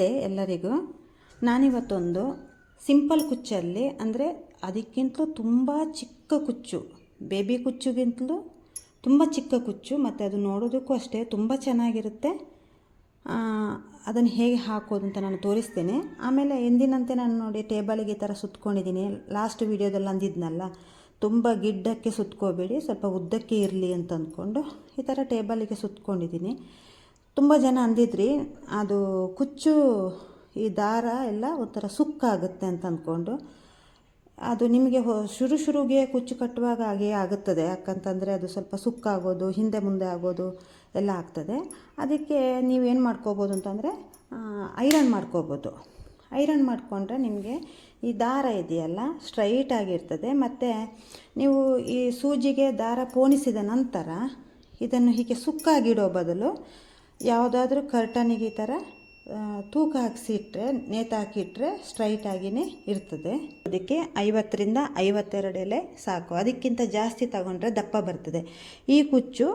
ನಮಸ್ತೆ ಎಲ್ಲರಿಗೂ. ನಾನಿವತ್ತೊಂದು ಸಿಂಪಲ್ ಕುಚ್ಚಲ್ಲಿ ಅಂದರೆ ಅದಕ್ಕಿಂತಲೂ ತುಂಬ ಚಿಕ್ಕ ಕುಚ್ಚು, ಬೇಬಿ ಕುಚ್ಚುಗಿಂತಲೂ ತುಂಬ ಚಿಕ್ಕ ಕುಚ್ಚು, ಮತ್ತು ಅದು ನೋಡೋದಕ್ಕೂ ಅಷ್ಟೇ ತುಂಬ ಚೆನ್ನಾಗಿರುತ್ತೆ. ಅದನ್ನು ಹೇಗೆ ಹಾಕೋದು ಅಂತ ನಾನು ತೋರಿಸ್ತೇನೆ. ಆಮೇಲೆ ಎಂದಿನಂತೆ ನಾನು ನೋಡಿ ಟೇಬಲಿಗೆ ಈ ಥರ ಸುತ್ಕೊಂಡಿದ್ದೀನಿ. ಲಾಸ್ಟ್ ವೀಡಿಯೋದಲ್ಲಿ ಅಂದಿದ್ನಲ್ಲ, ತುಂಬ ಗಿಡ್ಡಕ್ಕೆ ಸುತ್ಕೋಬೇಡಿ, ಸ್ವಲ್ಪ ಉದ್ದಕ್ಕೆ ಇರಲಿ ಅಂತ ಅಂದ್ಕೊಂಡು ಈ ಥರ ಟೇಬಲಿಗೆ ಸುತ್ಕೊಂಡಿದ್ದೀನಿ. ತುಂಬ ಜನ ಅಂದಿದ್ರಿ, ಅದು ಕುಚ್ಚು, ಈ ದಾರ ಎಲ್ಲ ಒಂಥರ ಸುಕ್ಕಾಗುತ್ತೆ ಅಂತ ಅಂದ್ಕೊಂಡು ಅದು ನಿಮಗೆ ಶುರು ಶುರುಗೆ ಕುಚ್ಚು ಕಟ್ಟುವಾಗ ಹಾಗೆ ಆಗುತ್ತದೆ. ಯಾಕಂತಂದರೆ ಅದು ಸ್ವಲ್ಪ ಸುಕ್ಕಾಗೋದು ಹಿಂದೆ ಮುಂದೆ ಆಗೋದು ಎಲ್ಲ ಆಗ್ತದೆ. ಅದಕ್ಕೆ ನೀವೇನು ಮಾಡ್ಕೋಬೋದು ಅಂತಂದರೆ ಐರನ್ ಮಾಡ್ಕೋಬೋದು. ಐರನ್ ಮಾಡಿಕೊಂಡ್ರೆ ನಿಮಗೆ ಈ ದಾರ ಇದೆಯಲ್ಲ, ಸ್ಟ್ರೈಟ್ ಆಗಿರ್ತದೆ. ಮತ್ತು ನೀವು ಈ ಸೂಜಿಗೆ ದಾರ ಪೋಣಿಸಿದ ನಂತರ, ಇದನ್ನು ಹೀಗೆ ಸುಕ್ಕಾಗಿಡೋ ಬದಲು ಯಾವುದಾದ್ರೂ ಕರ್ಟನಿಗೆ ಈ ಥರ ತೂಕ ಹಾಕ್ಸಿ ಇಟ್ಟರೆ ನೇತಾಕಿಟ್ರೆ ಸ್ಟ್ರೈಟಾಗಿಯೇ ಇರ್ತದೆ. ಅದಕ್ಕೆ ಐವತ್ತರಿಂದ ಐವತ್ತೆರಡು ಎಲೆ ಸಾಕು. ಅದಕ್ಕಿಂತ ಜಾಸ್ತಿ ತಗೊಂಡ್ರೆ ದಪ್ಪ ಬರ್ತದೆ. ಈ ಕುಚ್ಚು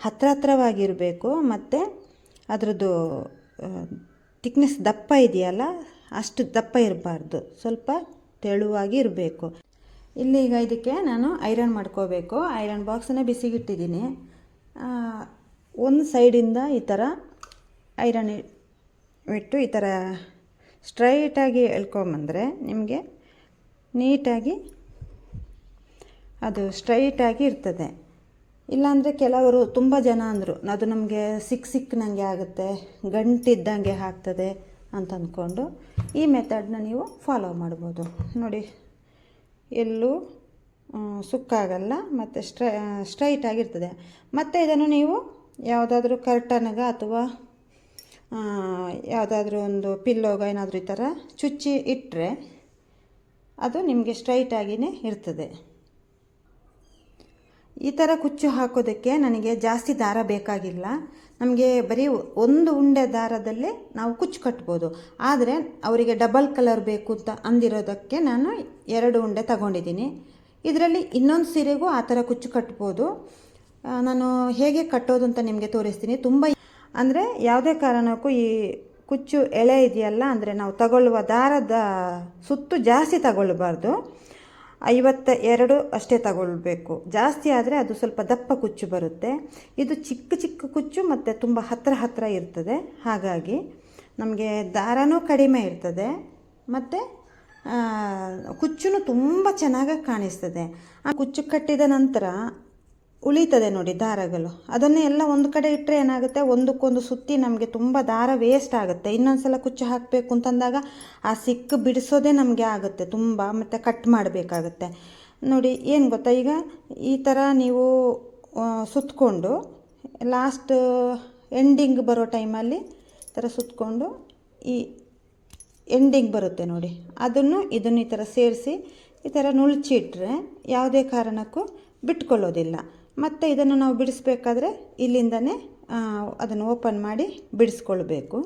ಹತ್ರ ಹತ್ರವಾಗಿರಬೇಕು ಮತ್ತು ಅದರದ್ದು ತಿಕ್ನೆಸ್ ದಪ್ಪ ಇದೆಯಲ್ಲ, ಅಷ್ಟು ದಪ್ಪ ಇರಬಾರ್ದು. ಸ್ವಲ್ಪ ತೆಳುವಾಗಿ ಇರಬೇಕು. ಇಲ್ಲಿ ಈಗ ಇದಕ್ಕೆ ನಾನು ಐರನ್ ಮಾಡ್ಕೋಬೇಕು. ಐರನ್ ಬಾಕ್ಸನ್ನೇ ಬಿಸಿಗಿಟ್ಟಿದ್ದೀನಿ. ಒಂದು ಸೈಡಿಂದ ಈ ಥರ ಐರನ್ ಇಟ್ಟು ಈ ಥರ ಸ್ಟ್ರೈಟಾಗಿ ಎಳ್ಕೊಂಬಂದರೆ ನಿಮಗೆ ನೀಟಾಗಿ ಅದು ಸ್ಟ್ರೈಟಾಗಿ ಇರ್ತದೆ. ಇಲ್ಲಾಂದರೆ ಕೆಲವರು ತುಂಬ ಜನ ಅಂದರು, ಅದು ನಮಗೆ ಸಿಕ್ ಸಿಕ್ಕನಂಗೆ ಆಗುತ್ತೆ, ಗಂಟಿದ್ದಂಗೆ ಆಗ್ತದೆ ಅಂತ ಅಂದ್ಕೊಂಡು ಈ ಮೆಥಡ್ನ ನೀವು ಫಾಲೋ ಮಾಡ್ಬೋದು. ನೋಡಿ, ಎಲ್ಲೂ ಸುಕ್ಕಾಗಲ್ಲ, ಮತ್ತು ಸ್ಟ್ರೈ ಸ್ಟ್ರೈಟಾಗಿರ್ತದೆ ಮತ್ತು ಇದನ್ನು ನೀವು ಯಾವುದಾದ್ರೂ ಕರ್ಟನ್ಗೆ ಅಥವಾ ಯಾವುದಾದ್ರೂ ಒಂದು ಪಿಲ್ಲೋಗ ಏನಾದರೂ ಈ ಥರ ಚುಚ್ಚಿ ಇಟ್ಟರೆ ಅದು ನಿಮಗೆ ಸ್ಟ್ರೈಟಾಗಿಯೇ ಇರ್ತದೆ. ಈ ಥರ ಕುಚ್ಚು ಹಾಕೋದಕ್ಕೆ ನನಗೆ ಜಾಸ್ತಿ ದಾರ ಬೇಕಾಗಿಲ್ಲ. ನಮಗೆ ಬರೀ ಒಂದು ಉಂಡೆ ದಾರದಲ್ಲೇ ನಾವು ಕುಚ್ಚು ಕಟ್ಬೋದು. ಆದರೆ ಅವರಿಗೆ ಡಬಲ್ ಕಲರ್ ಬೇಕು ಅಂತ ಅಂದಿರೋದಕ್ಕೆ ನಾನು ಎರಡು ಉಂಡೆ ತಗೊಂಡಿದ್ದೀನಿ. ಇದರಲ್ಲಿ ಇನ್ನೊಂದು ಸೀರೆಗೂ ಆ ಥರ ಕುಚ್ಚು ಕಟ್ಬೋದು. ನಾನು ಹೇಗೆ ಕಟ್ಟೋದು ಅಂತ ನಿಮಗೆ ತೋರಿಸ್ತೀನಿ. ತುಂಬ ಅಂದರೆ ಯಾವುದೇ ಕಾರಣಕ್ಕೂ ಈ ಕುಚ್ಚು ಎಳೆ ಇದೆಯಲ್ಲ, ಅಂದರೆ ನಾವು ತಗೊಳ್ಳುವ ದಾರದ ಸುತ್ತು ಜಾಸ್ತಿ ತಗೊಳ್ಬಾರ್ದು. ಐವತ್ತ ಎರಡು ಅಷ್ಟೇ ತಗೊಳ್ಬೇಕು. ಜಾಸ್ತಿ ಆದರೆ ಅದು ಸ್ವಲ್ಪ ದಪ್ಪ ಕುಚ್ಚು ಬರುತ್ತೆ. ಇದು ಚಿಕ್ಕ ಚಿಕ್ಕ ಕುಚ್ಚು ಮತ್ತು ತುಂಬ ಹತ್ತಿರ ಹತ್ತಿರ ಇರ್ತದೆ. ಹಾಗಾಗಿ ನಮಗೆ ದಾರನೂ ಕಡಿಮೆ ಇರ್ತದೆ. ಮತ್ತು ಕುಚ್ಚು ತುಂಬ ಚೆನ್ನಾಗಿ ಕಾಣಿಸ್ತದೆ. ಆ ಕುಚ್ಚು ಕಟ್ಟಿದ ನಂತರ ಉಳಿತದೆ ನೋಡಿ ದಾರಗಳು. ಅದನ್ನೇ ಎಲ್ಲ ಒಂದು ಕಡೆ ಇಟ್ಟರೆ ಏನಾಗುತ್ತೆ? ಒಂದಕ್ಕೊಂದು ಸುತ್ತಿ ನಮಗೆ ತುಂಬ ದಾರ ವೇಸ್ಟ್ ಆಗುತ್ತೆ. ಇನ್ನೊಂದು ಸಲ ಕುಚ್ಚು ಹಾಕಬೇಕು ಅಂತಂದಾಗ ಆ ಸಿಕ್ಕು ಬಿಡಿಸೋದೇ ನಮಗೆ ಆಗುತ್ತೆ ತುಂಬ, ಮತ್ತು ಕಟ್ ಮಾಡಬೇಕಾಗುತ್ತೆ. ನೋಡಿ, ಏನು ಗೊತ್ತಾ? ಈಗ ಈ ಥರ ನೀವು ಸುತ್ತಕೊಂಡು ಲಾಸ್ಟ್ ಎಂಡಿಂಗ್ ಬರೋ ಟೈಮಲ್ಲಿ ಈ ಥರ ಸುತ್ತಕೊಂಡು ಈ ಎಂಡಿಂಗ್ ಬರುತ್ತೆ ನೋಡಿ. ಅದನ್ನು ಇದನ್ನು ಈ ಥರ ಸೇರಿಸಿ ಈ ಥರ ನುಳ್ಚಿಟ್ರೆ ಯಾವುದೇ ಕಾರಣಕ್ಕೂ ಬಿಟ್ಕೊಳ್ಳೋದಿಲ್ಲ. ಮತ್ತು ಇದನ್ನು ನಾವು ಬಿಡಿಸ್ಬೇಕಾದ್ರೆ ಇಲ್ಲಿಂದನೇ ಅದನ್ನು ಓಪನ್ ಮಾಡಿ ಬಿಡಿಸ್ಕೊಳ್ಬೇಕು.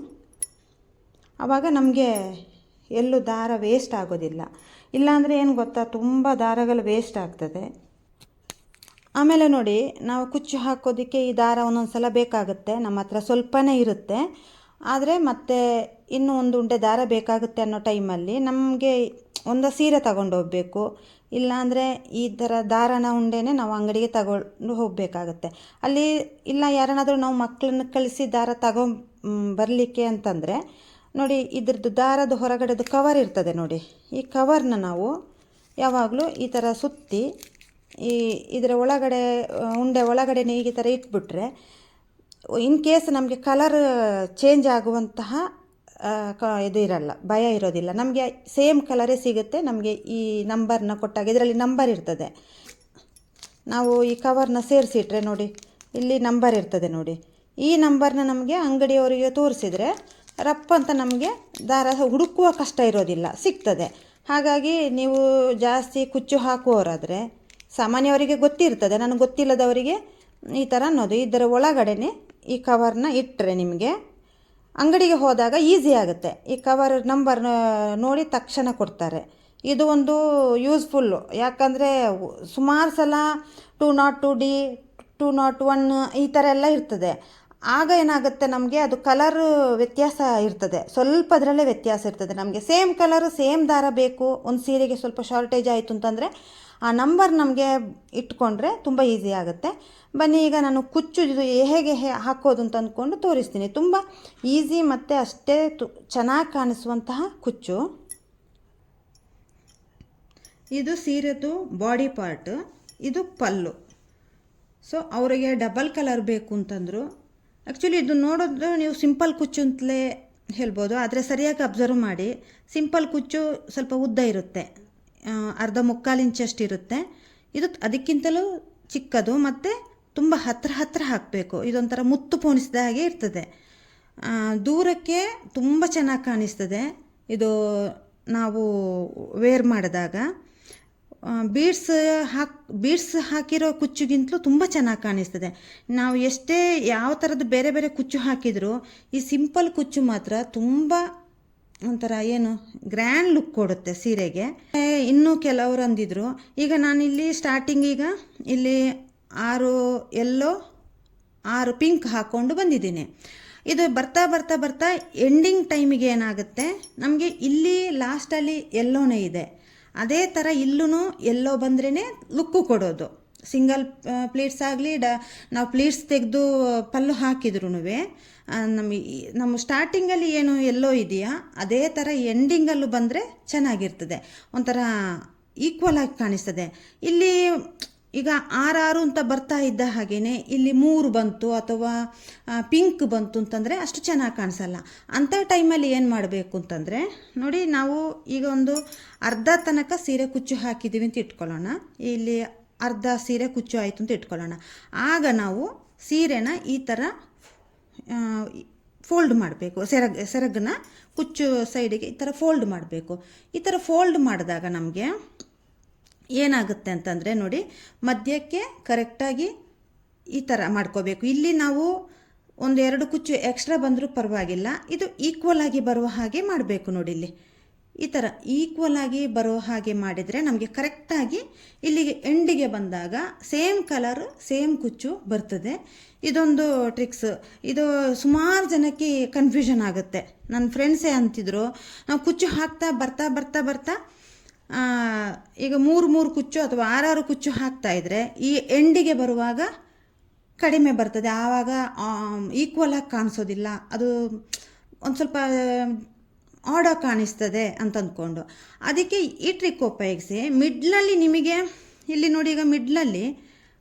ಆವಾಗ ನಮಗೆ ಎಲ್ಲೂ ದಾರ ವೇಸ್ಟ್ ಆಗೋದಿಲ್ಲ. ಇಲ್ಲಾಂದರೆ ಏನು ಗೊತ್ತಾ, ತುಂಬ ದಾರಗಳು ವೇಸ್ಟ್ ಆಗ್ತದೆ. ಆಮೇಲೆ ನೋಡಿ, ನಾವು ಕುಚ್ಚು ಹಾಕೋದಕ್ಕೆ ಈ ದಾರ ಒಂದೊಂದು ಸಲ ಬೇಕಾಗುತ್ತೆ. ನಮ್ಮ ಹತ್ರ ಸ್ವಲ್ಪನೇ ಇರುತ್ತೆ. ಆದರೆ ಮತ್ತೆ ಇನ್ನೂ ಒಂದು ಉಂಡೆ ದಾರ ಬೇಕಾಗುತ್ತೆ ಅನ್ನೋ ಟೈಮಲ್ಲಿ ನಮಗೆ ಒಂದು ಸೀರೆ ತಗೊಂಡು ಹೋಗಬೇಕು. ಇಲ್ಲಾಂದರೆ ಈ ಥರ ದಾರನ ಉಂಡೆನೇ ನಾವು ಅಂಗಡಿಗೆ ತಗೊಂಡು ಹೋಗಬೇಕಾಗುತ್ತೆ. ಅಲ್ಲಿ ಇಲ್ಲ ಯಾರನ್ನಾದರೂ ನಾವು ಮಕ್ಕಳನ್ನ ಕಳಿಸಿ ದಾರ ತಗೊ ಬರಲಿಕ್ಕೆ ಅಂತಂದರೆ ನೋಡಿ ಇದ್ರದ್ದು ದಾರದ ಹೊರಗಡೆದು ಕವರ್ ಇರ್ತದೆ ನೋಡಿ. ಈ ಕವರ್ನ ನಾವು ಯಾವಾಗಲೂ ಈ ಥರ ಸುತ್ತಿ ಈ ಇದರ ಒಳಗಡೆ, ಉಂಡೆ ಒಳಗಡೆನೇ ಈ ಥರ ಇಟ್ಬಿಟ್ರೆ, ಇನ್ ಕೇಸ್ ನಮಗೆ ಕಲರ್ ಚೇಂಜ್ ಆಗುವಂತಹ ಕ, ಇದು ಇರಲ್ಲ, ಭಯ ಇರೋದಿಲ್ಲ. ನಮಗೆ ಸೇಮ್ ಕಲರೇ ಸಿಗುತ್ತೆ, ನಮಗೆ ಈ ನಂಬರ್ನ ಕೊಟ್ಟಾಗ ಇದರಲ್ಲಿ ನಂಬರ್ ಇರ್ತದೆ. ನಾವು ಈ ಕವರ್ನ ಸೇರಿಸಿಟ್ರೆ ನೋಡಿ, ಇಲ್ಲಿ ನಂಬರ್ ಇರ್ತದೆ ನೋಡಿ. ಈ ನಂಬರ್ನ ನಮಗೆ ಅಂಗಡಿಯವರಿಗೆ ತೋರಿಸಿದರೆ ರಪ್ಪ ಅಂತ ನಮಗೆ ದಾರ, ಹುಡುಕುವ ಕಷ್ಟ ಇರೋದಿಲ್ಲ, ಸಿಗ್ತದೆ. ಹಾಗಾಗಿ ನೀವು ಜಾಸ್ತಿ ಕುಚ್ಚು ಹಾಕುವವರಾದರೆ ಸಾಮಾನ್ಯವರಿಗೆ ಗೊತ್ತಿರ್ತದೆ, ನನಗೆ ಗೊತ್ತಿಲ್ಲದವರಿಗೆ ಈ ಥರ ಅನ್ನೋದು. ಇದರ ಒಳಗಡೆನೆ ಈ ಕವರ್ನ ಇಟ್ಟರೆ ನಿಮಗೆ ಅಂಗಡಿಗೆ ಹೋದಾಗ ಈಸಿ ಆಗುತ್ತೆ. ಈ ಕವರ್ ನಂಬರ್ ನೋಡಿ ತಕ್ಷಣ ಕೊಡ್ತಾರೆ. ಇದು ಒಂದು ಯೂಸ್ಫುಲ್ಲು ಯಾಕಂದರೆ ಸುಮಾರು ಸಲ two not two D two not one ಈ ಥರ ಎಲ್ಲ ಇರ್ತದೆ. ಆಗ ಏನಾಗುತ್ತೆ ನಮಗೆ ಅದು ಕಲರ್ ವ್ಯತ್ಯಾಸ ಇರ್ತದೆ. ಸ್ವಲ್ಪ ಅದರಲ್ಲೇ ವ್ಯತ್ಯಾಸ ಇರ್ತದೆ. ನಮಗೆ ಸೇಮ್ ಕಲರ್ ಸೇಮ್ ದಾರ ಬೇಕು. ಒಂದು ಸೀರೆಗೆ ಸ್ವಲ್ಪ ಶಾರ್ಟೇಜ್ ಆಯಿತು ಅಂತಂದರೆ ಆ ನಂಬರ್ ನಮಗೆ ಇಟ್ಕೊಂಡ್ರೆ ತುಂಬ ಈಸಿ ಆಗುತ್ತೆ. ಬನ್ನಿ, ಈಗ ನಾನು ಕುಚ್ಚು ಇದು ಹೇಗೆ ಹಾಕೋದು ಅಂತ ಅಂದ್ಕೊಂಡು ತೋರಿಸ್ತೀನಿ. ತುಂಬ ಈಸಿ ಮತ್ತು ಅಷ್ಟೇ ತು ಚೆನ್ನಾಗಿ ಕಾಣಿಸುವಂತಹ ಕುಚ್ಚು. ಇದು ಸೀರೆದು ಬಾಡಿ ಪಾರ್ಟ್ ಇದು ಪಲ್ಲು. ಸೊ ಅವರಿಗೆ ಡಬಲ್ ಕಲರ್ ಬೇಕು ಅಂತಂದರು ಆ್ಯಕ್ಚುಲಿ ಇದು ನೋಡೋದು ನೀವು ಸಿಂಪಲ್ ಕುಚ್ಚು ಅಂತಲೇ ಹೇಳ್ಬೋದು. ಆದರೆ ಸರಿಯಾಗಿ ಅಬ್ಸರ್ವ್ ಮಾಡಿ. ಸಿಂಪಲ್ ಕುಚ್ಚು ಸ್ವಲ್ಪ ಉದ್ದ ಇರುತ್ತೆ. ಅರ್ಧ ಮುಕ್ಕಾಲು ಇಂಚಷ್ಟು ಇರುತ್ತೆ. ಇದು ಅದಕ್ಕಿಂತಲೂ ಚಿಕ್ಕದು ಮತ್ತು ತುಂಬ ಹತ್ತಿರ ಹತ್ತಿರ ಹಾಕಬೇಕು. ಇದೊಂಥರ ಮುತ್ತು ಪೋಣಿಸಿದ ಹಾಗೆ ಇರ್ತದೆ. ದೂರಕ್ಕೆ ತುಂಬ ಚೆನ್ನಾಗಿ ಕಾಣಿಸ್ತದೆ. ಇದು ನಾವು ವೇರ್ ಮಾಡಿದಾಗ. ಬೀಡ್ಸ್ ಹಾಕ್ ಬೀಡ್ಸ್ ಹಾಕಿರೋ ಕುಚ್ಚುಗಿಂತಲೂ ತುಂಬ ಚೆನ್ನಾಗಿ ಕಾಣಿಸ್ತದೆ. ನಾವು ಎಷ್ಟೇ ಯಾವ ಥರದ್ದು ಬೇರೆ ಬೇರೆ ಕುಚ್ಚು ಹಾಕಿದರೂ ಈ ಸಿಂಪಲ್ ಕುಚ್ಚು ಮಾತ್ರ ತುಂಬ ಒಂಥರ ಏನು ಗ್ರ್ಯಾಂಡ್ ಲುಕ್ ಕೊಡುತ್ತೆ ಸೀರೆಗೆ. ಇನ್ನೂ ಕೆಲವರು ಅಂದಿದ್ರು, ಈಗ ನಾನಿಲ್ಲಿ ಸ್ಟಾರ್ಟಿಂಗ್ ಈಗ ಇಲ್ಲಿ ಆರು ಎಲ್ಲೋ ಆರು ಪಿಂಕ್ ಹಾಕ್ಕೊಂಡು ಬಂದಿದ್ದೀನಿ. ಇದು ಬರ್ತಾ ಬರ್ತಾ ಬರ್ತಾ ಎಂಡಿಂಗ್ ಟೈಮಿಗೆ ಏನಾಗುತ್ತೆ? ನಮಗೆ ಇಲ್ಲಿ ಲಾಸ್ಟಲ್ಲಿ ಎಲ್ಲೋನೇ ಇದೆ. ಅದೇ ಥರ ಇಲ್ಲೂ ಎಲ್ಲೋ ಬಂದ್ರೇ ಲುಕ್ಕು ಕೊಡೋದು. ಸಿಂಗಲ್ ಪ್ಲೇಟ್ಸ್ ಆಗಲಿ, ಡ, ನಾವು ಪ್ಲೇಟ್ಸ್ ತೆಗೆದು ಪಲ್ಲು ಹಾಕಿದ್ರು ನಮ್ಮ ನಮ್ಮ ಸ್ಟಾರ್ಟಿಂಗಲ್ಲಿ ಏನು ಎಲ್ಲೋ ಇದೆಯಾ, ಅದೇ ಥರ ಎಂಡಿಂಗಲ್ಲೂ ಬಂದರೆ ಚೆನ್ನಾಗಿರ್ತದೆ. ಒಂಥರ ಈಕ್ವಲ್ ಆಗಿ ಕಾಣಿಸ್ತದೆ. ಇಲ್ಲಿ ಈಗ ಆರಾರು ಅಂತ ಬರ್ತಾ ಇದ್ದ ಹಾಗೇನೆ ಇಲ್ಲಿ ಮೂರು ಬಂತು ಅಥವಾ ಪಿಂಕ್ ಬಂತು ಅಂತಂದರೆ ಅಷ್ಟು ಚೆನ್ನಾಗಿ ಕಾಣಿಸಲ್ಲ. ಅಂಥ ಟೈಮಲ್ಲಿ ಏನು ಮಾಡಬೇಕು ಅಂತಂದರೆ, ನೋಡಿ ನಾವು ಈಗ ಒಂದು ಅರ್ಧ ತನಕ ಸೀರೆ ಕುಚ್ಚು ಹಾಕಿದ್ದೀವಿ ಅಂತ ಇಟ್ಕೊಳ್ಳೋಣ. ಇಲ್ಲಿ ಅರ್ಧ ಸೀರೆ ಕುಚ್ಚು ಆಯಿತು ಅಂತ ಇಟ್ಕೊಳ್ಳೋಣ. ಆಗ ನಾವು ಸೀರೆನ ಈ ಥರ ಫೋಲ್ಡ್ ಮಾಡಬೇಕು. ಸೆರಗ್, ಸೆರಗನ್ನ ಕುಚ್ಚು ಸೈಡಿಗೆ ಈ ಥರ ಫೋಲ್ಡ್ ಮಾಡಬೇಕು. ಈ ಥರ ಫೋಲ್ಡ್ ಮಾಡಿದಾಗ ನಮಗೆ ಏನಾಗುತ್ತೆ ಅಂತಂದರೆ ನೋಡಿ, ಮಧ್ಯಕ್ಕೆ ಕರೆಕ್ಟಾಗಿ ಈ ಥರ ಮಾಡ್ಕೋಬೇಕು. ಇಲ್ಲಿ ನಾವು ಒಂದು ಎರಡು ಕುಚ್ಚು ಎಕ್ಸ್ಟ್ರಾ ಬಂದರೂ ಪರವಾಗಿಲ್ಲ, ಇದು ಈಕ್ವಲ್ ಆಗಿ ಬರುವ ಹಾಗೆ ಮಾಡಬೇಕು ನೋಡಿ ಇಲ್ಲಿ. ಈ ಥರ ಈಕ್ವಲ್ ಆಗಿ ಬರೋ ಹಾಗೆ ಮಾಡಿದರೆ ನಮಗೆ ಕರೆಕ್ಟಾಗಿ ಇಲ್ಲಿಗೆ ಎಂಡಿಗೆ ಬಂದಾಗ ಸೇಮ್ ಕಲರ್ ಸೇಮ್ ಕುಚ್ಚು ಬರ್ತದೆ. ಇದೊಂದು ಟ್ರಿಕ್ಸ್ ಇದು ಸುಮಾರು ಜನಕ್ಕೆ ಕನ್ಫ್ಯೂಷನ್ ಆಗುತ್ತೆ. ನನ್ನ ಫ್ರೆಂಡ್ಸೇ ಅಂತಿದ್ರು, ನಾವು ಕುಚ್ಚು ಹಾಕ್ತಾ ಬರ್ತಾ ಬರ್ತಾ ಬರ್ತಾ ಈಗ ಮೂರು ಮೂರು ಕುಚ್ಚು ಅಥವಾ ಆರಾರು ಕುಚ್ಚು ಹಾಕ್ತಾ ಇದ್ರೆ ಈ ಎಂಡಿಗೆ ಬರುವಾಗ ಕಡಿಮೆ ಬರ್ತದೆ. ಆವಾಗ ಈಕ್ವಲ್ ಆಗಿ ಕಾಣಿಸೋದಿಲ್ಲ. ಅದು ಒಂದು ಸ್ವಲ್ಪ ಆಡ ಕಾಣಿಸ್ತದೆ ಅಂತ ಅಂದ್ಕೊಂಡು ಅದಕ್ಕೆ ಈ ಟ್ರಿಕ್ ಉಪಯೋಗಿಸಿ ಮಿಡ್ಲಲ್ಲಿ ನಿಮಗೆ, ಇಲ್ಲಿ ನೋಡಿ ಈಗ ಮಿಡ್ಲಲ್ಲಿ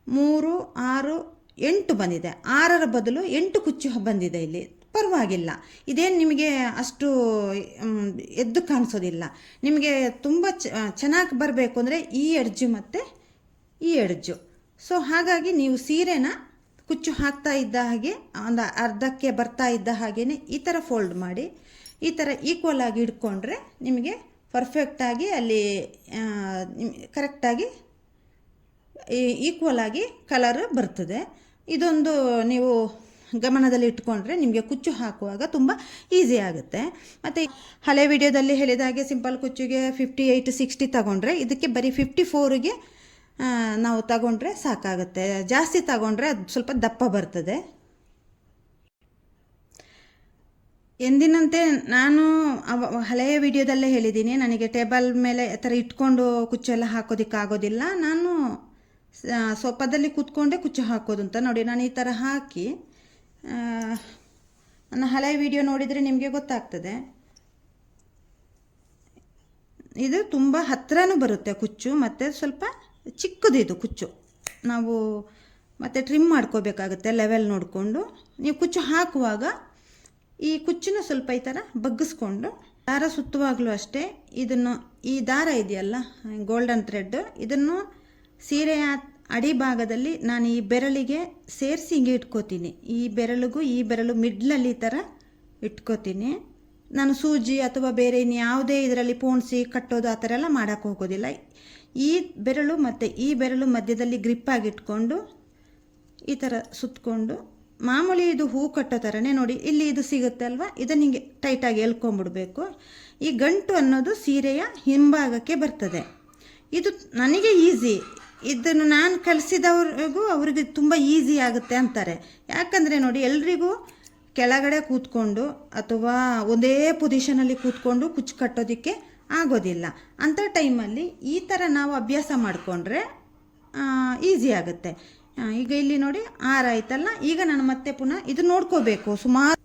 ಮೂರು, ಆರು, ಎಂಟು ಬಂದಿದೆ. ಆರರ ಬದಲು ಎಂಟು ಕುಚ್ಚು ಬಂದಿದೆ ಇಲ್ಲಿ. ಪರವಾಗಿಲ್ಲ. ಇದೇನು ನಿಮಗೆ ಅಷ್ಟು ಎದ್ದು ಕಾಣಿಸೋದಿಲ್ಲ. ನಿಮಗೆ ತುಂಬ ಚೆನ್ನಾಗಿ ಬರಬೇಕು ಅಂದರೆ ಈ ಎಡ್ಜು ಮತ್ತು ಈ ಎಡ್ಜು. ಸೊ, ಹಾಗಾಗಿ ನೀವು ಸೀರೆನ ಕುಚ್ಚು ಹಾಕ್ತಾ ಇದ್ದ ಹಾಗೆ, ಒಂದು ಅರ್ಧಕ್ಕೆ ಬರ್ತಾ ಇದ್ದ ಹಾಗೆಯೇ ಈ ಥರ ಫೋಲ್ಡ್ ಮಾಡಿ, ಈ ಥರ ಈಕ್ವಲ್ ಆಗಿ ಇಟ್ಕೊಂಡ್ರೆ ನಿಮಗೆ ಪರ್ಫೆಕ್ಟಾಗಿ ಅಲ್ಲಿ ಕರೆಕ್ಟಾಗಿ ಈಕ್ವಲ್ ಆಗಿ ಕಲರ್ ಬರ್ತದೆ. ಇದೊಂದು ನೀವು ಗಮನದಲ್ಲಿ ಇಟ್ಕೊಂಡ್ರೆ ನಿಮಗೆ ಕುಚ್ಚು ಹಾಕುವಾಗ ತುಂಬ ಈಸಿ ಆಗುತ್ತೆ. ಮತ್ತು ಹಳೆ ವಿಡಿಯೋದಲ್ಲಿ ಹೇಳಿದ ಹಾಗೆ ಸಿಂಪಲ್ ಕುಚ್ಚಿಗೆ ಫಿಫ್ಟಿ ಏಯ್ಟ್ ಸಿಕ್ಸ್ಟಿ ತಗೊಂಡ್ರೆ ಇದಕ್ಕೆ ಬರೀ ಫಿಫ್ಟಿ ಫೋರಿಗೆ ನಾವು ತಗೊಂಡ್ರೆ ಸಾಕಾಗುತ್ತೆ. ಜಾಸ್ತಿ ತಗೊಂಡ್ರೆ ಅದು ಸ್ವಲ್ಪ ದಪ್ಪ ಬರ್ತದೆ. ಎಂದಿನಂತೆ ನಾನು ಅವ, ಹಳೆಯ ವಿಡಿಯೋದಲ್ಲೇ ಹೇಳಿದ್ದೀನಿ, ನನಗೆ ಟೇಬಲ್ ಮೇಲೆ ಆ ಥರ ಇಟ್ಕೊಂಡು ಕುಚ್ಚೆಲ್ಲ ಹಾಕೋದಕ್ಕಾಗೋದಿಲ್ಲ ನಾನು ಸೋಫಾದಲ್ಲಿ ಕೂತ್ಕೊಂಡೇ ಕುಚ್ಚು ಹಾಕೋದು ಅಂತ ನೋಡಿ, ನಾನು ಈ ಥರ ಹಾಕಿ ನನ್ನ ಹಳೆ ವಿಡಿಯೋ ನೋಡಿದರೆ ನಿಮಗೆ ಗೊತ್ತಾಗ್ತದೆ. ಇದು ತುಂಬ ಹತ್ತಿರನೂ ಬರುತ್ತೆ ಕುಚ್ಚು, ಮತ್ತು ಸ್ವಲ್ಪ ಚಿಕ್ಕದು ಇದು ಕುಚ್ಚು. ನಾವು ಮತ್ತು ಟ್ರಿಮ್ ಮಾಡ್ಕೋಬೇಕಾಗುತ್ತೆ ಲೆವೆಲ್ ನೋಡಿಕೊಂಡು. ನೀವು ಕುಚ್ಚು ಹಾಕುವಾಗ ಈ ಕುಚ್ಚನ್ನ ಸ್ವಲ್ಪ ಈ ಥರ ಬಗ್ಗಿಸ್ಕೊಂಡು, ದಾರ ಸುತ್ತುವಾಗಲೂ ಅಷ್ಟೇ ಇದನ್ನು, ಈ ದಾರ ಇದೆಯಲ್ಲ ಗೋಲ್ಡನ್ ಥ್ರೆಡ್ ಇದನ್ನು ಸೀರೆಯ ಅಡಿಭಾಗದಲ್ಲಿ ನಾನು ಈ ಬೆರಳಿಗೆ ಸೇರಿಸಿ ಹಿಂಗೆ ಇಟ್ಕೋತೀನಿ. ಈ ಬೆರಳಿಗೂ ಈ ಬೆರಳು ಮಿಡ್ಲಲ್ಲಿ ಈ ಥರ ಇಟ್ಕೋತೀನಿ. ನಾನು ಸೂಜಿ ಅಥವಾ ಬೇರೆ ಇನ್ಯಾವುದೇ ಇದರಲ್ಲಿ ಪೋಣಿಸಿ ಕಟ್ಟೋದು ಆ ಥರ ಎಲ್ಲ ಮಾಡೋಕ್ಕೆ ಹೋಗೋದಿಲ್ಲ. ಈ ಬೆರಳು ಮತ್ತು ಈ ಬೆರಳು ಮಧ್ಯದಲ್ಲಿ ಗ್ರಿಪ್ಪಾಗಿಟ್ಕೊಂಡು ಈ ಥರ ಸುತ್ತಕೊಂಡು ಮಾಮೂಲಿ ಇದು ಹೂ ಕಟ್ಟೋ ಥರನೇ ನೋಡಿ, ಇಲ್ಲಿ ಇದು ಸಿಗುತ್ತೆ ಅಲ್ವಾ? ಇದನ್ನು ಹಿಂಗೆ ಟೈಟಾಗಿ ಎಳ್ಕೊಂಬಿಡ್ಬೇಕು. ಈ ಗಂಟು ಅನ್ನೋದು ಸೀರೆಯ ಹಿಂಭಾಗಕ್ಕೆ ಬರ್ತದೆ. ಇದು ನನಗೆ ಈಸಿ ಇದನ್ನು ನಾನು ಕಲಿಸಿದವ್ರಿಗೂ ಅವ್ರಿಗೆ ತುಂಬ ಈಸಿ ಆಗುತ್ತೆ ಅಂತಾರೆ. ಯಾಕಂದರೆ ನೋಡಿ, ಎಲ್ರಿಗೂ ಕೆಳಗಡೆ ಕೂತ್ಕೊಂಡು ಅಥವಾ ಒಂದೇ ಪೊಸಿಷನಲ್ಲಿ ಕೂತ್ಕೊಂಡು ಕುಚ್ಚು ಕಟ್ಟೋದಕ್ಕೆ ಆಗೋದಿಲ್ಲ. ಅಂಥ ಟೈಮಲ್ಲಿ ಈ ಥರ ನಾವು ಅಭ್ಯಾಸ ಮಾಡಿಕೊಂಡ್ರೆ ಈಸಿ ಆಗುತ್ತೆ. ಈಗ ಇಲ್ಲಿ ನೋಡಿ ಆರಾಯ್ತಲ್ಲ ಈಗ ನಾನು ಮತ್ತೆ ಪುನಃ ಇದು ನೋಡ್ಕೋಬೇಕು. ಸುಮಾರು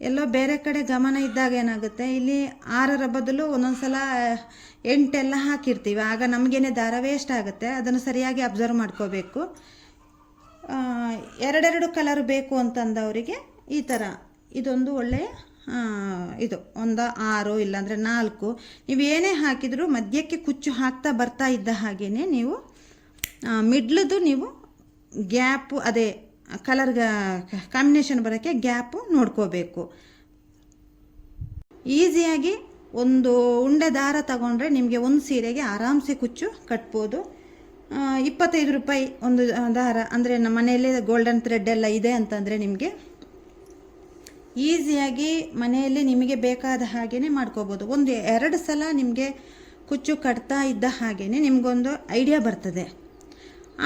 ಎಲ್ಲೋ ಬೇರೆ ಕಡೆ ಗಮನ ಇದ್ದಾಗ ಏನಾಗುತ್ತೆ? ಇಲ್ಲಿ ಆರರ ಬದಲು ಒಂದೊಂದು ಸಲ ಎಂಟೆಲ್ಲ ಹಾಕಿರ್ತೀವಿ. ಆಗ ನಮಗೇನೆ ದಾರ ವೇಸ್ಟ್ ಆಗುತ್ತೆ. ಅದನ್ನು ಸರಿಯಾಗಿ ಅಬ್ಸರ್ವ್ ಮಾಡ್ಕೋಬೇಕು. ಎರಡೆರಡು ಕಲರ್ ಬೇಕು ಅಂತಂದವರಿಗೆ ಈ ಥರ. ಇದೊಂದು ಒಳ್ಳೆಯ ಇದು. ಒಂದು, ಆರು, ಇಲ್ಲಾಂದರೆ ನಾಲ್ಕು. ನೀವು ಏನೇ ಹಾಕಿದರೂ ಮಧ್ಯಕ್ಕೆ ಕುಚ್ಚು ಹಾಕ್ತಾ ಬರ್ತಾ ಇದ್ದ ಹಾಗೇ ನೀವು ಮಿಡ್ಲದು ನೀವು ಗ್ಯಾಪು, ಅದೇ ಕಲರ್ ಕಾಂಬಿನೇಷನ್ ಬರೋಕ್ಕೆ ಗ್ಯಾಪು ನೋಡ್ಕೋಬೇಕು. ಈಸಿಯಾಗಿ ಒಂದು ಉಂಡೆ ದಾರ ತಗೊಂಡ್ರೆ ನಿಮಗೆ ಒಂದು ಸೀರೆಗೆ ಆರಾಮ್ಸೆ ಕುಚ್ಚು ಕಟ್ಬೋದು. ಇಪ್ಪತ್ತೈದು ರೂಪಾಯಿ ಒಂದು ದಾರ ಅಂದರೆ ನಮ್ಮ ಮನೆಯಲ್ಲೇ ಗೋಲ್ಡನ್ ಥ್ರೆಡ್ ಎಲ್ಲ ಇದೆ ಅಂತಂದರೆ ನಿಮಗೆ ಈಸಿಯಾಗಿ ಮನೆಯಲ್ಲಿ ನಿಮಗೆ ಬೇಕಾದ ಹಾಗೆಯೇ ಮಾಡ್ಕೋಬೋದು. ಒಂದು ಎರಡು ಸಲ ನಿಮಗೆ ಕುಚ್ಚು ಕಟ್ತಾ ಇದ್ದ ಹಾಗೆಯೇ ನಿಮಗೊಂದು ಐಡಿಯಾ ಬರ್ತದೆ.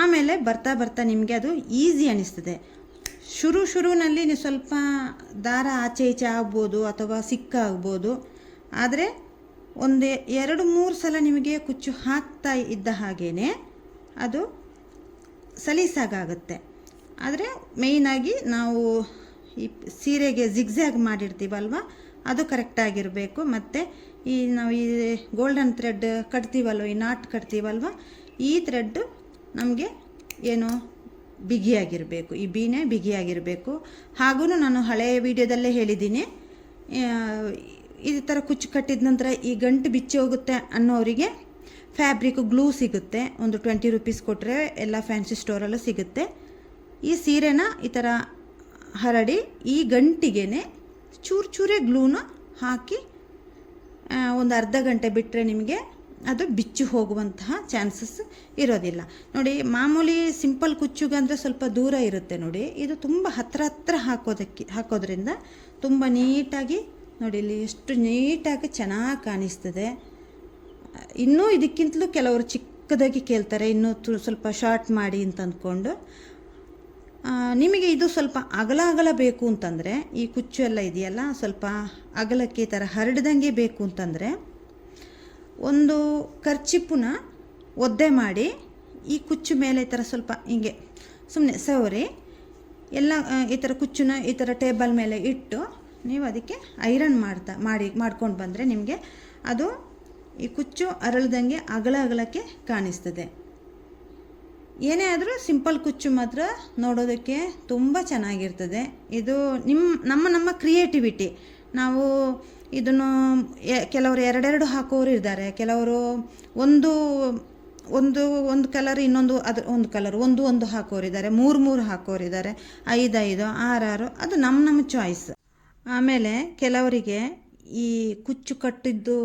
ಆಮೇಲೆ ಬರ್ತಾ ಬರ್ತಾ ನಿಮಗೆ ಅದು ಈಸಿ ಅನಿಸ್ತದೆ. ಶುರು ಶುರುವಿನಲ್ಲಿ ನೀವು ಸ್ವಲ್ಪ ದಾರ ಆಚೆ ಈಚೆ ಆಗ್ಬೋದು ಅಥವಾ ಸಿಕ್ಕ ಆಗ್ಬೋದು. ಆದರೆ ಒಂದು ಎರಡು ಮೂರು ಸಲ ನಿಮಗೆ ಕುಚ್ಚು ಹಾಕ್ತಾ ಇದ್ದ ಹಾಗೇ ಅದು ಸಲೀಸಾಗುತ್ತೆ ಆದರೆ ಮೇಯ್ನಾಗಿ ನಾವು ಈ ಸೀರೆಗೆ ಜಿಗ್ಜ್ಯಾಗ್ ಮಾಡಿರ್ತೀವಲ್ವ, ಅದು ಕರೆಕ್ಟಾಗಿರಬೇಕು ಮತ್ತು ಈ ನಾವು ಈ ಗೋಲ್ಡನ್ ಥ್ರೆಡ್ ಕಟ್ತೀವಲ್ವ, ಈ ನಾಟ್ ಕಟ್ತೀವಲ್ವ, ಈ ಥ್ರೆಡ್ಡು ನಮಗೆ ಏನು ಬಿಗಿಯಾಗಿರಬೇಕು, ಈ ಬೀನೆ ಬಿಗಿಯಾಗಿರಬೇಕು. ಹಾಗೂ ನಾನು ಹಳೆಯ ವಿಡಿಯೋದಲ್ಲೇ ಹೇಳಿದ್ದೀನಿ. ಈ ಥರ ಕುಚ್ಚು ಕಟ್ಟಿದ ನಂತರ ಈ ಗಂಟು ಬಿಚ್ಚಿ ಹೋಗುತ್ತೆ ಅನ್ನೋರಿಗೆ ಫ್ಯಾಬ್ರಿಕ್ ಗ್ಲೂ ಸಿಗುತ್ತೆ. ಒಂದು ಟ್ವೆಂಟಿ ರುಪೀಸ್ ಕೊಟ್ಟರೆ ಎಲ್ಲ ಫ್ಯಾನ್ಸಿ ಸ್ಟೋರಲ್ಲೂ ಸಿಗುತ್ತೆ. ಈ ಸೀರೆನ ಈ ಥರ ಹರಡಿ ಈ ಗಂಟಿಗೆ ಚೂರು ಚೂರೇ ಗ್ಲೂನ ಹಾಕಿ ಒಂದು ಅರ್ಧ ಗಂಟೆ ಬಿಟ್ಟರೆ ನಿಮಗೆ ಅದು ಬಿಚ್ಚಿ ಹೋಗುವಂತಹ ಚಾನ್ಸಸ್ ಇರೋದಿಲ್ಲ. ನೋಡಿ, ಮಾಮೂಲಿ ಸಿಂಪಲ್ ಕುಚ್ಚುಗಂದರೆ ಸ್ವಲ್ಪ ದೂರ ಇರುತ್ತೆ ನೋಡಿ. ಇದು ತುಂಬ ಹತ್ರ ಹತ್ರ ಹಾಕೋದಕ್ಕೆ, ಹಾಕೋದ್ರಿಂದ ತುಂಬ ನೀಟಾಗಿ ನೋಡಿ, ಇಲ್ಲಿ ಎಷ್ಟು ನೀಟಾಗಿ ಚೆನ್ನಾಗಿ ಕಾಣಿಸ್ತದೆ. ಇನ್ನೂ ಇದಕ್ಕಿಂತಲೂ ಕೆಲವರು ಚಿಕ್ಕದಾಗಿ ಕೇಳ್ತಾರೆ, ಇನ್ನೂ ತು- ಸ್ವಲ್ಪ ಶಾರ್ಟ್ ಮಾಡಿ ಅಂತ ಅಂದ್ಕೊಂಡು ನಿಮಗೆ ಇದು ಸ್ವಲ್ಪ ಅಗಲ ಅಗಲ ಬೇಕು ಅಂತಂದರೆ, ಈ ಕುಚ್ಚು ಎಲ್ಲ ಇದೆಯಲ್ಲ, ಸ್ವಲ್ಪ ಅಗಲಕ್ಕೆ ಈ ಥರ ಹರಡ್ದಂಗೆ ಬೇಕು ಅಂತಂದರೆ ಒಂದು ಕರ್ಚಿಪ್ಪನ್ನ ಒದ್ದೆ ಮಾಡಿ ಈ ಕುಚ್ಚು ಮೇಲೆ ಈ ಥರ ಸ್ವಲ್ಪ ಹಿಂಗೆ ಸುಮ್ಮನೆ ಸವರಿ ಎಲ್ಲ ಈ ಥರ ಕುಚ್ಚನ್ನ ಈ ಥರ ಟೇಬಲ್ ಮೇಲೆ ಇಟ್ಟು ನೀವು ಅದಕ್ಕೆ ಐರನ್ ಮಾಡ್ತಾ, ಮಾಡಿ, ಮಾಡ್ಕೊಂಡು ಬಂದರೆ ನಿಮಗೆ ಅದು ಈ ಕುಚ್ಚು ಅರಳ್ದಂಗೆ ಅಗಲ ಅಗಲಕ್ಕೆ ಕಾಣಿಸ್ತದೆ. ಏನೇ ಆದರೂ ಸಿಂಪಲ್ ಕುಚ್ಚು ಮಾತ್ರ ನೋಡೋದಕ್ಕೆ ತುಂಬ ಚೆನ್ನಾಗಿರ್ತದೆ. ಇದು ನಿಮ್ಮ ನಮ್ಮ ನಮ್ಮ ಕ್ರಿಯೇಟಿವಿಟಿ. ನಾವು ಇದನ್ನು ಕೆಲವರು ಎರಡೆರಡು ಹಾಕೋರು ಇದ್ದಾರೆ. ಕೆಲವರು ಒಂದು ಒಂದು ಒಂದು ಕಲರ್ ಇನ್ನೊಂದು ಅದು ಒಂದು ಕಲರ್ ಒಂದು ಒಂದು ಹಾಕೋರಿದ್ದಾರೆ ಮೂರು ಮೂರು ಹಾಕೋರಿದ್ದಾರೆ ಐದೈದು ಆರಾರು, ಅದು ನಮ್ಮ ನಮ್ಮ ಚಾಯ್ಸ್ ಆಮೇಲೆ ಕೆಲವರಿಗೆ ಈ ಕುಚ್ಚು ಕಟ್ಟಿದ್ದು,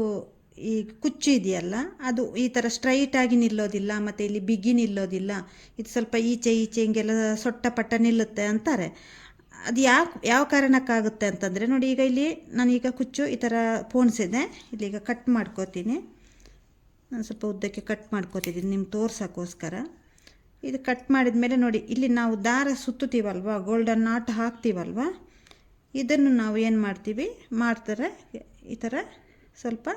ಈ ಕುಚ್ಚು ಇದೆಯಲ್ಲ, ಅದು ಈ ಥರ ಸ್ಟ್ರೈಟಾಗಿ ನಿಲ್ಲೋದಿಲ್ಲ, ಮತ್ತು ಇಲ್ಲಿ ಬಿಗಿ ನಿಲ್ಲೋದಿಲ್ಲ. ಇದು ಸ್ವಲ್ಪ ಈಚೆ ಈಚೆ ಹಿಂಗೆಲ್ಲ ಸೊಟ್ಟ ಪಟ್ಟ ನಿಲ್ಲುತ್ತೆ ಅಂತಾರೆ. ಅದು ಯಾಕೆ, ಯಾವ ಕಾರಣಕ್ಕಾಗುತ್ತೆ ಅಂತಂದರೆ ನೋಡಿ, ಈಗ ಇಲ್ಲಿ ನಾನೀಗ ಕುಚ್ಚು ಈ ಥರ ಪೋಣಿಸಿದೆ ಇಲ್ಲಿಗ ಕಟ್ ಮಾಡ್ಕೋತೀನಿ. ನಾನು ಸ್ವಲ್ಪ ಉದ್ದಕ್ಕೆ ಕಟ್ ಮಾಡ್ಕೋತಿದ್ದೀನಿ ನಿಮ್ಗೆ ತೋರ್ಸೋಕ್ಕೋಸ್ಕರ. ಇದು ಕಟ್ ಮಾಡಿದ ಮೇಲೆ ನೋಡಿ, ಇಲ್ಲಿ ನಾವು ದಾರ ಸುತ್ತುತ್ತೀವಲ್ವ ಗೋಲ್ಡನ್ ನಾಟ್ ಹಾಕ್ತೀವಲ್ವ, ಇದನ್ನು ನಾವು ಏನು ಮಾಡ್ತೀವಿ, ಮಾಡ್ತಾರೆ, ಈ ಥರ ಸ್ವಲ್ಪ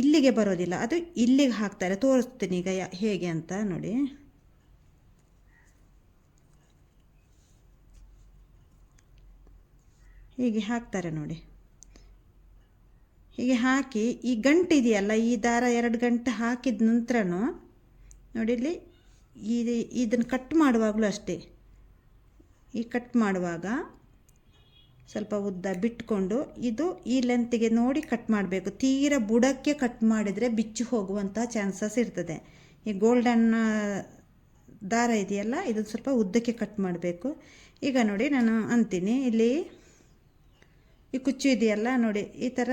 ಇಲ್ಲಿಗೆ ಬರೋದಿಲ್ಲ. ಅದು ಇಲ್ಲಿಗೆ ಹಾಕ್ತಾರೆ. ತೋರಿಸ್ತೀನಿ ಈಗ ಹೇಗೆ ಅಂತ ನೋಡಿ. ಹೀಗೆ ಹಾಕ್ತಾರೆ ನೋಡಿ. ಹೀಗೆ ಹಾಕಿ ಈ ಗಂಟು ಇದೆಯಲ್ಲ ಈ ದಾರ ಎರಡು ಗಂಟೆ ಹಾಕಿದ ನಂತರ ನೋಡಿ ಇಲ್ಲಿ ಈ ಇದನ್ನು ಕಟ್ ಮಾಡುವಾಗಲೂ ಅಷ್ಟೇ. ಈ ಕಟ್ ಮಾಡುವಾಗ ಸ್ವಲ್ಪ ಉದ್ದ ಬಿಟ್ಕೊಂಡು ಇದು ಈ ಲೆಂತಿಗೆ ನೋಡಿ ಕಟ್ ಮಾಡಬೇಕು. ತೀರ ಬುಡಕ್ಕೆ ಕಟ್ ಮಾಡಿದರೆ ಬಿಚ್ಚಿ ಹೋಗುವಂಥ ಚಾನ್ಸಸ್ ಇರ್ತದೆ. ಈ ಗೋಲ್ಡನ್ ದಾರ ಇದೆಯಲ್ಲ, ಇದನ್ನು ಸ್ವಲ್ಪ ಉದ್ದಕ್ಕೆ ಕಟ್ ಮಾಡಬೇಕು. ಈಗ ನೋಡಿ ನಾನು ಅಂತೀನಿ, ಇಲ್ಲಿ ಈ ಕುಚ್ಚು ಇದೆಯಲ್ಲ ನೋಡಿ, ಈ ಥರ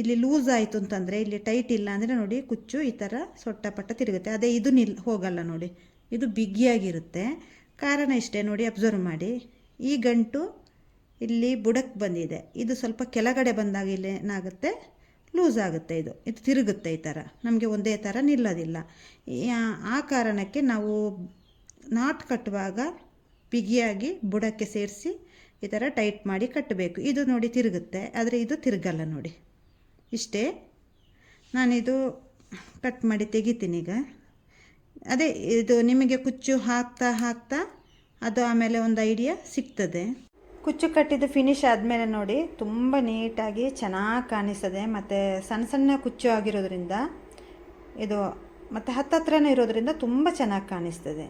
ಇಲ್ಲಿ ಲೂಸ್ ಆಯಿತು ಅಂತಂದರೆ, ಇಲ್ಲಿ ಟೈಟ್ ಇಲ್ಲ ಅಂದರೆ ನೋಡಿ ಕುಚ್ಚು ಈ ಥರ ಸೊಟ್ಟ ಪಟ್ಟ ತಿರುಗುತ್ತೆ. ಅದೇ ಇದು ನಿಲ್, ಹೋಗಲ್ಲ ನೋಡಿ. ಇದು ಬಿಗಿಯಾಗಿರುತ್ತೆ. ಕಾರಣ ಇಷ್ಟೇ ನೋಡಿ ಅಬ್ಸರ್ವ್ ಮಾಡಿ. ಈ ಗಂಟು ಇಲ್ಲಿ ಬುಡಕ್ಕೆ ಬಂದಿದೆ. ಇದು ಸ್ವಲ್ಪ ಕೆಳಗಡೆ ಬಂದಾಗ ಇಲ್ಲಿ ಏನಾಗುತ್ತೆ? ಲೂಸ್ ಆಗುತ್ತೆ ಇದು. ಇದು ತಿರುಗುತ್ತೆ ಈ ಥರ ನಮಗೆ ಒಂದೇ ಥರ ನಿಲ್ಲೋದಿಲ್ಲ. ಆ ಕಾರಣಕ್ಕೆ ನಾವು ನಾಟ್ ಕಟ್ಟುವಾಗ ಬಿಗಿಯಾಗಿ ಬುಡಕ್ಕೆ ಸೇರಿಸಿ ಈ ಥರ ಟೈಟ್ ಮಾಡಿ ಕಟ್ಟಬೇಕು. ಇದು ನೋಡಿ ತಿರುಗುತ್ತೆ, ಆದರೆ ಇದು ತಿರುಗಲ್ಲ ನೋಡಿ. ಇಷ್ಟೇ. ನಾನಿದು ಕಟ್ ಮಾಡಿ ತೆಗಿತೀನಿ ಈಗ. ಅದೇ, ಇದು ನಿಮಗೆ ಕುಚ್ಚು ಹಾಕ್ತಾ ಹಾಕ್ತಾ ಅದು ಆಮೇಲೆ ಒಂದು ಐಡಿಯಾ ಸಿಗ್ತದೆ. ಕುಚ್ಚು ಕಟ್ಟಿದ್ದು ಫಿನಿಶ್ ಆದಮೇಲೆ ನೋಡಿ, ತುಂಬ ನೀಟಾಗಿ ಚೆನ್ನಾಗಿ ಕಾಣಿಸ್ತದೆ. ಮತ್ತು ಸಣ್ಣ ಸಣ್ಣ ಕುಚ್ಚು ಆಗಿರೋದ್ರಿಂದ ಇದು, ಮತ್ತು ಹತ್ತತ್ರನೇ ಇರೋದ್ರಿಂದ ತುಂಬ ಚೆನ್ನಾಗಿ ಕಾಣಿಸ್ತದೆ.